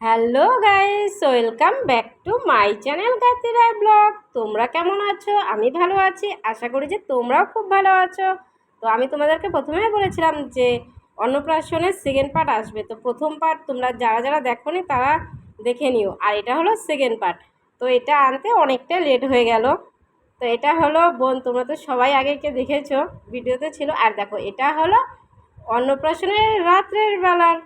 Hello guys, welcome back to my channel Gati Roy vlog. তোমরা কেমন আছো? আমি ভালো আছি। আশা করি যে তোমরাও খুব ভালো আছো। তো আমি তোমাদেরকে প্রথমেই বলেছিলাম যে অন্নপ্রাশনের সেকেন্ড পার্ট আসবে। তো প্রথম পার্ট তোমরা যারা যারা দেখোনি তারা দেখে নিও। আর এটা হলো সেকেন্ড পার্ট তো এটা আনতে অনেকটা লেট হয়ে গেল। তো এটা হলো বোন, তোমরা তো সবাই আগেকে দেখেছ। ভিডিওতে ছিল। আর দেখো, এটা হলো অন্নপ্রাশনের রাত্রের বেলার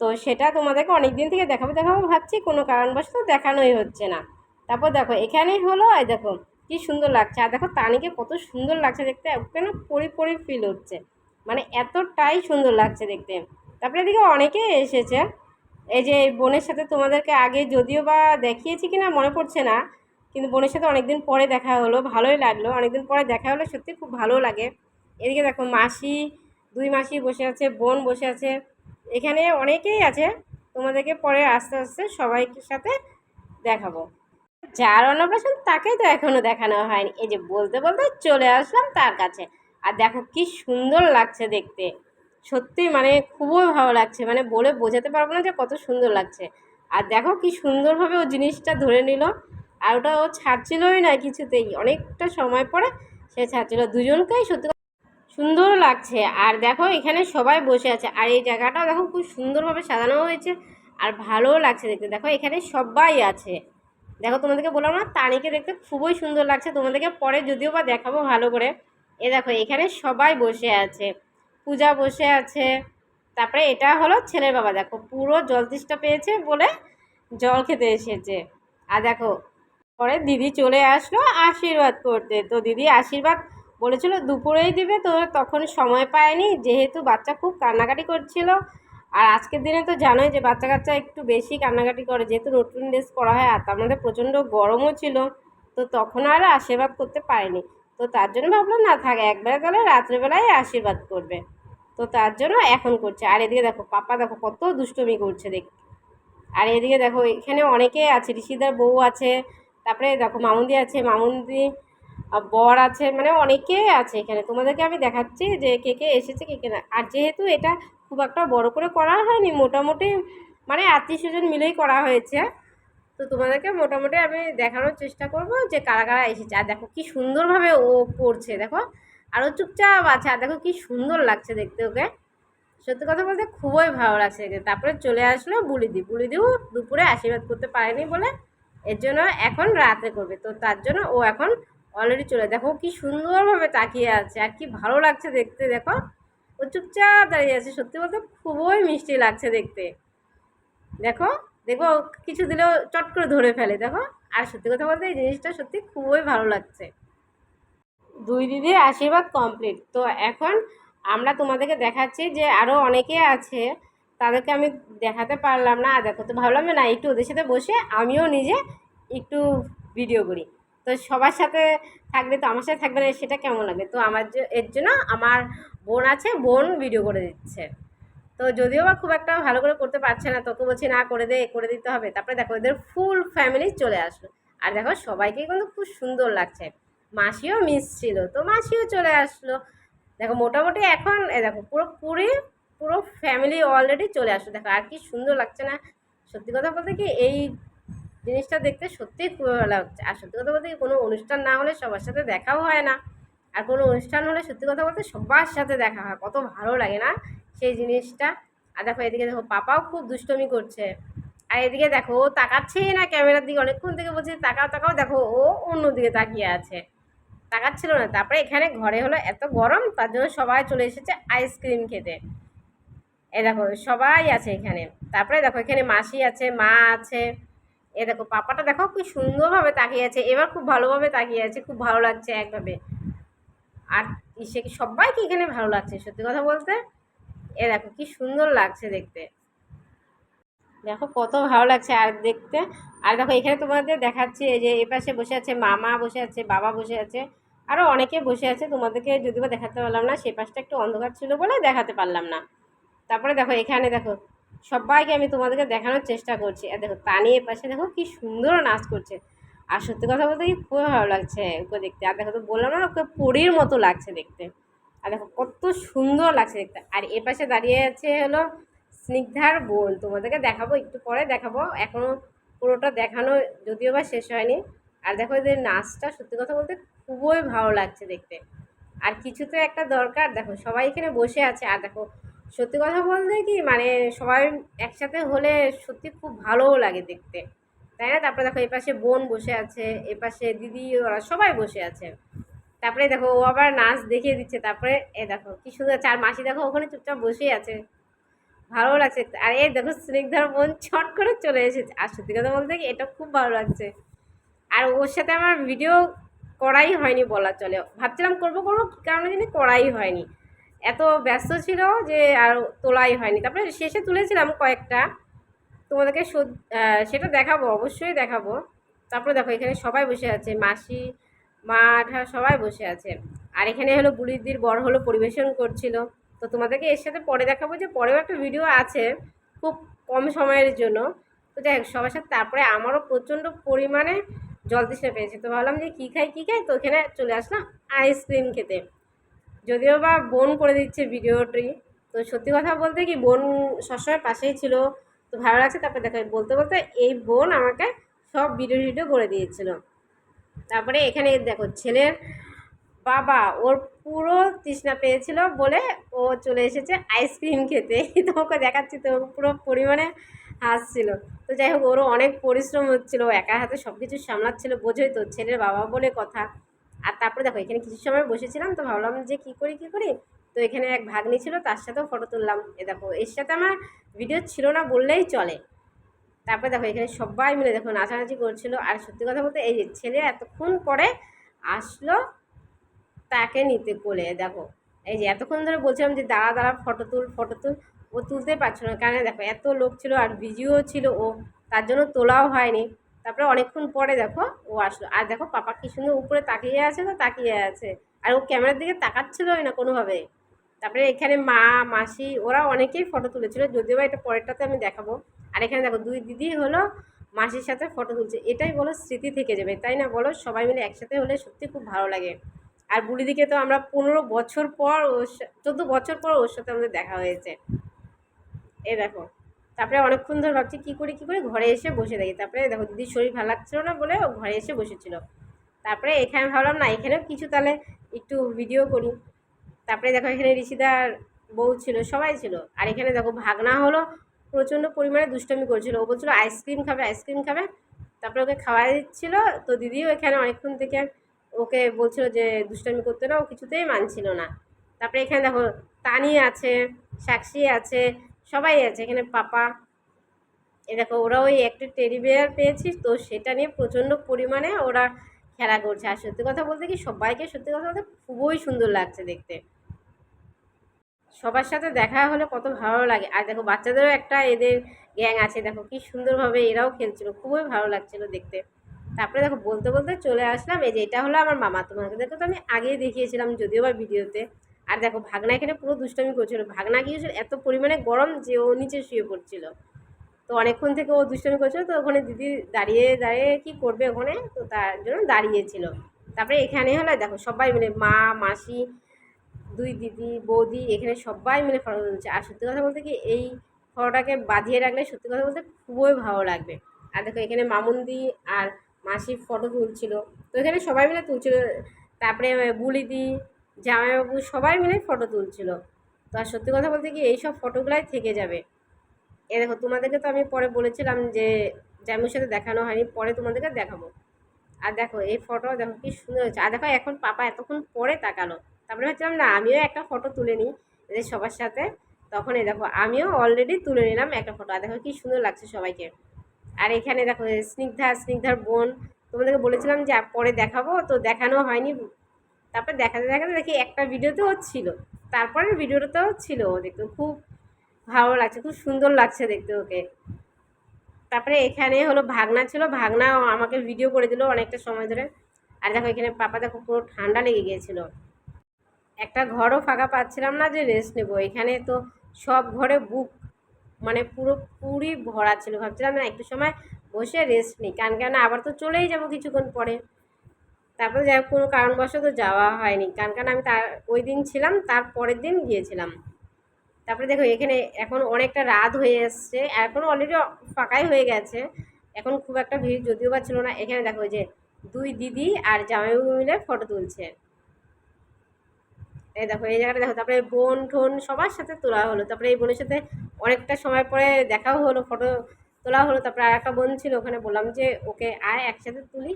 তো সেটা তোমাদেরকে অনেক দিন থেকে দেখাবো দেখাবো ভাবছি, কোনো কারণবশত দেখানোই হচ্ছে না। তারপর দেখো, এখানেই হলো, এই দেখো, কি সুন্দর লাগছে। আর দেখো, তানিকে কত সুন্দর লাগছে দেখতে ওকে না পরি পরি ফিল হচ্ছে। মানে এতটাই সুন্দর লাগছে দেখতে। তারপরে এদিকে অনেকে এসেছে, এই যে বোনের সাথে তোমাদেরকে আগে যদিও বা দেখিয়েছি কিনা মনে পড়ছে না, কিন্তু বোনের সাথে অনেকদিন পরে দেখা হলো, ভালোই লাগল। অনেকদিন পরে দেখা হলো, সত্যি খুব ভালো লাগে। এদিকে দেখো, মাসি, দুই মাসি বসে আছে, বোন বসে আছে। এখানে অনেকেই আছে, তোমাদেরকে পরে আস্তে আস্তে সবাইকে সাথে দেখাবো। যার অন্নপ্রাশন তাকেই তো এখনও দেখানো হয়নি। এই যে বলতে বলতে চলে আসলাম তার কাছে। আর দেখো কি সুন্দর লাগছে দেখতে। সত্যি মানে খুবই ভালো লাগছে। মানে বলে বোঝাতে পারব না যে কত সুন্দর লাগছে। আর দেখো কি সুন্দরভাবে ও জিনিসটা ধরে নিল। আর ওটা ও ছাড়ছিলই না কিছুতেই। অনেকটা সময় পরে সে ছাড়ছিল। দুজনকেই সত্যি সুন্দর লাগছে। আর দেখো, এখানে সবাই বসে আছে। আর এই জায়গাটাও দেখো, খুব সুন্দরভাবে সাজানো হয়েছে। আর ভালোও লাগছে দেখতে। দেখো, এখানে সবাই আছে। দেখো, তোমাদেরকে বললাম না, তানিকে দেখতে খুবই সুন্দর লাগছে। তোমাদেরকে পরে যদিও বা দেখাবো ভালো করে। এ দেখো, এখানে সবাই বসে আছে। পূজা বসে আছে। তারপরে এটা হলো ছেলের বাবা। দেখো, পুরো জল তৃষ্ণা পেয়েছে বলে জল খেতে এসেছে। আর দেখো, পরে দিদি চলে আসলো আশীর্বাদ করতে। তো দিদি আশীর্বাদ বলেছিল, দুপুরেই দিবে তো, তখন সময় পায়নি, যেহেতু বাচ্চা খুব কান্নাকাটি করছিল। আর আজকের দিনে তো জানোই যে বাচ্চা কাচ্চা একটু বেশি কান্নাকাটি করে, যেহেতু নতুন ড্রেস পরা হয়, আর তার মধ্যে প্রচণ্ড গরমও ছিল, তো তখন আর আশীর্বাদ করতে পারেনি। তো তার জন্য ভাবলাম, না, থাকে, একবারে তাহলে রাত্রেবেলায় আশীর্বাদ করবে। তো তার জন্য এখন করছে। আর এদিকে দেখো, পাপা দেখো, কত দুষ্টমি করছে দেখ। আর এদিকে দেখো, এখানে অনেকে আছে, ঋষিদার বউ আছে, তারপরে দেখো মামুদি আছে মামুদি বর আছে মানে অনেকে আছে এখানে। তোমাদেরকে আমি দেখাচ্ছি যে কে কে এসেছে, কে কে না। আর যেহেতু এটা খুব একটা বড় করে করা হয়নি, মোটামুটি মানে আত্মীয় স্বজন মিলেই করা হয়েছে, তো তোমাদেরকে মোটামুটি আমি দেখানোর চেষ্টা করব যে কারা কারা এসেছে। আর দেখো কি সুন্দরভাবে ও পড়ছে, দেখো। আরও চুপচাপ আছে, আর দেখো কি সুন্দর লাগছে দেখতে ওকে। সত্যি কথা বলতে খুবই ভালো লাগছে তারপরে চলে আসলো বুলিদি বুলিদিও দুপুরে আশীর্বাদ করতে পারেনি বলে, এর জন্য এখন রাতে করবে। তো তার জন্য ও এখন অলরেডি চলে দেখো কি সুন্দরভাবে তাকিয়ে আছে আর কি ভালো লাগছে দেখতে, দেখো। ও চুপচাপ দাঁড়িয়ে আছে, সত্যি বলতে খুবই মিষ্টি লাগছে দেখতে। দেখো দেখো কিছু দিলেও চট করে ধরে ফেলে, দেখো। আর সত্যি কথা বলতে এই জিনিসটা সত্যি খুবই ভালো লাগছে। দুই দিদির আশীর্বাদ কমপ্লিট তো এখন আমরা তোমাদেরকে দেখাচ্ছি যে আরও অনেকে আছে, তাদেরকে আমি দেখাতে পারলাম না। আর দেখো তো ভাবলাম না, একটু ওদের সাথে বসে আমিও নিজে একটু ভিডিও করি। তো সবার সাথে থাকলে তো আমার সাথে থাকবে না, সেটা কেমন লাগে? তো আমার এর জন্য আমার বোন আছে, বোন ভিডিও করে দিচ্ছে। তো যদিও বা খুব একটা ভালো করে করতে পারছে না, তোকে বলছি না, করে দে, করে দিতে হবে। তারপরে দেখো, এদের ফুল ফ্যামিলি চলে আসলো। আর দেখো, সবাইকে কিন্তু খুব সুন্দর লাগছে। মাসিও মিস ছিল, তো মাসিও চলে আসলো। দেখো, মোটামুটি এখন, এ দেখো, পুরো পুরি, পুরো ফ্যামিলি অলরেডি চলে আসলো। দেখো, আর কি সুন্দর লাগছে না। সত্যি কথা বলতে কি, এই জিনিসটা দেখতে সত্যিই খুব ভালো লাগছে। আর সত্যি কথা বলতে কোনো অনুষ্ঠান না হলে সবার সাথে দেখাও হয় না। আর কোনো অনুষ্ঠান হলে সত্যি কথা বলতে সবার সাথে দেখা হয়, কত ভালো লাগে না সেই জিনিসটা। আর দেখো এদিকে দেখো, পাপাও খুব দুষ্টমি করছে। আর এদিকে দেখো, ও তাকাচ্ছেই না ক্যামেরার দিকে, অনেকক্ষণ থেকে বলছে, তাকাও তাকাও, দেখো ও অন্যদিকে তাকিয়ে আছে। তাকাচ্ছিল না। তারপরে এখানে ঘরে হলো এত গরম, তার জন্য সবাই চলে এসেছে আইসক্রিম খেতে। এ দেখো, সবাই আছে এখানে। তারপরে দেখো, এখানে মাসি আছে, মা আছে। এ দেখো, পাপাটা দেখো কি সুন্দরভাবে তাকিয়ে আছে, এবার খুব ভালোভাবে তাকিয়ে আছে, খুব ভালো লাগছে একভাবে। আর সে কি, সবাইকে এখানে ভালো লাগছে, সত্যি কথা বলতে? এ দেখো, কি সুন্দর লাগছে দেখতে। দেখো, কত ভালো লাগছে আর দেখতে। আর দেখো, এখানে তোমাদের দেখাচ্ছি, এই যে এপাশে বসে আছে মামা, বসে আছে, বাবা বসে আছে আরও অনেকে বসে আছে, তোমাদেরকে যদিও বা দেখাতে পারলাম না, সে পাশটা একটু অন্ধকার ছিল বলে দেখাতে পারলাম না। তারপরে দেখো, এখানে দেখো সবাইকে আমি তোমাদেরকে দেখানোর চেষ্টা করছি। আর দেখো, তানি এ পাশে দেখো কি সুন্দর নাচ করছে। আর সত্যি কথা বলতে কি খুবই ভালো লাগছে ওকে দেখতে। আর দেখো তো বললাম না, ওকে পরীর মতো লাগছে দেখতে। আর দেখো কত সুন্দর লাগছে দেখতে। আর এ পাশে দাঁড়িয়ে আছে হলো স্নিগ্ধার বোন। তোমাদেরকে দেখাবো, একটু পরে দেখাবো। এখনও পুরোটা দেখানো যদিও বা শেষ হয়নি। আর দেখো এদের নাচটা সত্যি কথা বলতে খুবই ভালো লাগছে দেখতে। আর কিছু তো একটা দরকার। দেখো সবাই এখানে বসে আছে। আর দেখো সত্যি কথা বলতে কি মানে সবাই একসাথে হলে সত্যি খুব ভালোও লাগে দেখতে। তাই না? তারপরে দেখো এপাশে বোন বসে আছে, এপাশে দিদি ওরা সবাই বসে আছে। তারপরে দেখো ও আবার নাচ দেখিয়ে দিচ্ছে, তারপরে এ দেখো কি সুন্দর চার মাসি দেখো ওখানে চুপচাপ বসেই আছে। ভালো লাগছে। আর এই দেখো স্নিগ্ধার বোন ছট করে চলে এসেছে। আর সত্যি কথা বলতে কি, এটা খুব ভালো লাগছে। আর ওর সাথে আমার ভিডিও করাই হয়নি বলা চলে। ভাবছিলাম করব করব কারণে জানি করাই হয়নি। এত ব্যস্ত ছিল যে আর তোলাই হয়নি। তারপরে শেষে তুলেছিলাম কয়েকটা। তোমাদেরকে সেটা দেখাবো, অবশ্যই দেখাবো। তারপরে দেখো, এখানে সবাই বসে আছে, মাসি, মা ঠা সবাই বসে আছে। আর এখানে হলো বুড়িদির বড় হলো পরিবেশন করছিল। তো তোমাদেরকে এর সাথে পরে দেখাবো যে পরেও একটা ভিডিও আছে খুব কম সময়ের জন্য। তো যাই হোক, সবার সাথে, তারপরে আমারও প্রচণ্ড পরিমাণে জল তৃষ্ণা পেয়েছে। তো ভাবলাম যে কী খাই কী খাই? তো এখানে চলে আসলাম আইসক্রিম খেতে। যদিও বা বোন করে দিচ্ছে ভিডিওটি তো সত্যি কথা বলতে কি বোন সবসময় পাশেই ছিল, তো ভালো লাগছে, তারপরে দেখো, বলতে বলতে এই বোন আমাকে সব ভিডিও ভিডিও করে দিয়েছিল। তারপরে এখানে দেখো, ছেলের বাবা ওর পুরো তৃষ্ণা পেয়েছিল বলে ও চলে এসেছে আইসক্রিম খেতে। তোমাকে দেখাচ্ছি, তো পুরো পরিমাণে হাসছিল। তো যাই হোক, ওরও অনেক পরিশ্রম হচ্ছিল একা হাতে সব কিছু সামলাচ্ছিল, বোঝোই তো ছেলের বাবা বলে কথা। আর তারপরে দেখো, এখানে কিছু সময় বসেছিলাম, তো ভাবলাম যে কী করি কী করি? তো এখানে এক ভাগ্নি ছিল, তার সাথেও ফটো তুললাম। এ দেখো, এর সাথে আমার ভিডিও ছিল না বললেই চলে। তারপরে দেখো, এখানে সবাই মিলে দেখো নাচানাচি করছিল। আর সত্যি কথা বলতে, এই যে ছেলে এতক্ষণ পরে আসলো, তাকে নিতে কোলে দেখো। এই যে এতক্ষণ ধরে বলছিলাম যে, দাঁড়া দাঁড়া ফটো তুল ফটো তুল। ও তুলতে পারছিল না, কারণ দেখো, এত লোক ছিল আর বিজিও ছিল ও, তার জন্য তোলাও হয়নি। তারপরে অনেকক্ষণ পরে দেখো ও আসলো। আর দেখো পাপা কি সুন্দর উপরে তাকিয়ে আছে তো তাকিয়ে আছে। আর ও ক্যামেরার দিকে তাকাচ্ছিলই না কোনোভাবে। তারপরে এখানে মা, মাসি ওরা অনেকেই ফটো তুলেছিল। যদিও বা এটা পরেরটাতে আমি দেখাবো। আর এখানে দেখো দুই দিদি হলো মাসির সাথে ফটো তুলছে। এটাই বলো স্মৃতি থেকে যাবে, তাই না বলো? সবাই মিলে একসাথে হলে সত্যি খুব ভালো লাগে। আর বুড়িদিকে তো আমরা পনেরো বছর পর ওর চোদ্দ বছর পর ওর সাথে আমাদের দেখা হয়েছে। এ দেখো। তারপরে অনেকক্ষণ ধরে ভাবছি, কী করি কী করি? ঘরে এসে বসে দেখি তারপরে দেখো, দিদির শরীর ভালো লাগছিল না বলে ও ঘরে এসে বসেছিল। তারপরে এখানে ভাবলাম, না, এখানেও কিছু তাহলে একটু ভিডিও করি। তারপরে দেখো, এখানে ঋষিদার বউ ছিল, সবাই ছিল। আর এখানে দেখো, ভাগনা হলো, প্রচণ্ড পরিমাণে দুষ্টমি করছিল। ও বলছিল আইসক্রিম খাবে আইসক্রিম খাবে? তারপরে ওকে খাওয়াই দিচ্ছিল। তো দিদিও এখানে অনেকক্ষণ থেকে ওকে বলছিল যে, দুষ্টামি করতে না, ও কিছুতেই মানছিল না। তারপরে এখানে দেখো, তানি আছে সাক্ষী আছে সবাই আছে। এখানে পাপা, এ দেখো ওরা ওই একটা টেডি বিয়ার পেয়েছি, তো সেটা নিয়ে প্রচণ্ড পরিমাণে ওরা খেলা করছে। আর সত্যি কথা বলতে কি, সবাইকে সত্যি কথা বলতে খুবই সুন্দর লাগছে দেখতে। সবার সাথে দেখা হলে কত ভালো লাগে। আর দেখো, বাচ্চাদেরও একটা এদের গ্যাং আছে, দেখো কি সুন্দরভাবে এরাও খেলছিল, খুবই ভালো লাগছিল দেখতে। তারপরে দেখো, বলতে বলতে চলে আসলাম, এই যে এটা হলো আমার মামা। তোমাকে দেখো তো আমি আগেই দেখিয়েছিলাম, যদিও বা ভিডিওতে। আর দেখো ভাগনা এখানে পুরো দুষ্টামি করছিল। ভাগনা কি হয়েছিল এত পরিমাণে গরম যে ও নিচে শুয়ে পড়ছিল। তো অনেকক্ষণ থেকে ও দুষ্টামি করছিল, তো ওখানে দিদি দাঁড়িয়ে দাঁড়িয়ে কি করবে ওখানে? তো তার জন্য দাঁড়িয়েছিল। তারপরে এখানে হলো, দেখো সবাই মিলে মা, মাসি, দুই দিদি, বৌদি, এখানে সবাই মিলে ফটো তুলছে। আর সত্যি কথা বলতে কি, এই ফটোটাকে বাঁধিয়ে রাখলে সত্যি কথা বলতে খুবই ভালো লাগবে। আর দেখো এখানে মামুন্দি আর মাসি ফটো তুলছিল। তো এখানে সবাই মিলে তুলছিল। তারপরে বুলিদি জামাইবাবু সবাই মিলে ফটো তুলছিল। তো আর সত্যি কথা বলতে কি, এইসব ফটোগুলাই থেকে যাবে। এ দেখো, তোমাদেরকে তো আমি পরে বলেছিলাম যে জামুর সাথে দেখানো হয়নি, পরে তোমাদেরকে দেখাবো। আর দেখো, এই ফটো দেখো কি সুন্দর হয়েছে। আর দেখো, এখন পাপা এতক্ষণ পরে তাকালো। তারপরে ভাবছিলাম, না, আমিও একটা ফটো তুলে নিই এদের সবার সাথে। তখন এই দেখো, আমিও অলরেডি তুলে নিলাম একটা ফটো আর দেখো কি সুন্দর লাগছে সবাইকে। আর এখানে দেখো স্নিগ্ধা, স্নিগ্ধার বোন। তোমাদেরকে বলেছিলাম যে পরে দেখাবো। তো দেখানো হয়নি তারপরে দেখাতে দেখাতে দেখি একটা ভিডিওতেও ছিল। তারপরের ভিডিওটাতেও ছিল দেখতে। খুব ভালো লাগছে, খুব সুন্দর লাগছে দেখতে ওকে। তারপরে এখানে হলো ভাগনা ছিল। ভাগনা আমাকে ভিডিও করে দিল অনেকটা সময় ধরে। আর দেখো এখানে পাপা দেখো পুরো ঠান্ডা লেগে গিয়েছিল। একটা ঘরও ফাঁকা পাচ্ছিলাম না যে রেস্ট নেব। এখানে তো সব ঘরে বুক মানে পুরো পুরি ভরা ছিল। ভাবছিলাম না একটু সময় বসে রেস্ট নিই। কারণ কেন আবার তো চলেই যাব কিছুক্ষণ পরে। তারপরে যাই কোনো কারণবশত যাওয়া হয়নি। কারণ কেন আমি তার, ওই দিন ছিলাম, তার পরের দিন গিয়েছিলাম। তারপরে দেখো, এখানে এখন অনেকটা রাত হয়ে এসছে। এখন অলরেডি ফাঁকাই হয়ে গেছে। এখন খুব একটা ভিড় যদিও বা ছিল না। এখানে দেখো যে দুই দিদি আর জামাইবাবু মিলে ফটো তুলছে। এই দেখো, এই জায়গাটা দেখো, তারপরে বোন ঠোন সবার সাথে তোলা হলো। তারপরে এই বোনের সাথে অনেকটা সময় পরে দেখাও হলো ফটো তোলা হলো। তারপরে আর একটা বোন ছিল, ওখানে বললাম যে, ওকে আয়, একসাথে তুলি।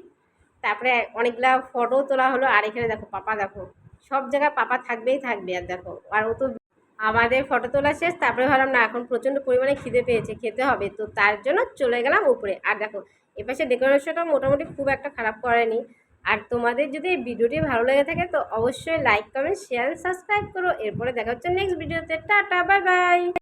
তারপরে অনেকগুলা ফটো তোলা হলো, আর এখানে দেখো পাপা দেখো, সব জায়গায় পাপা থাকবেই থাকবে, আর দেখো, আর ও তো আমাদের ফটো তোলা শেষ, তারপরে ভাবলাম না, এখন প্রচণ্ড পরিমাণে খিদে পেয়েছে, খেতে হবে, তো তার জন্য চলে গেলাম উপরে। আর দেখো, এপাশে ডেকোরেশনটা মোটামুটি খুব একটা খারাপ করেনি। আর তোমাদের যদি এই ভিডিওটি ভালো লেগে থাকে, তো অবশ্যই লাইক কমেন্ট শেয়ার সাবস্ক্রাইব করো। এরপরে দেখা হচ্ছে নেক্সট ভিডিওতে টাটা বাই বাই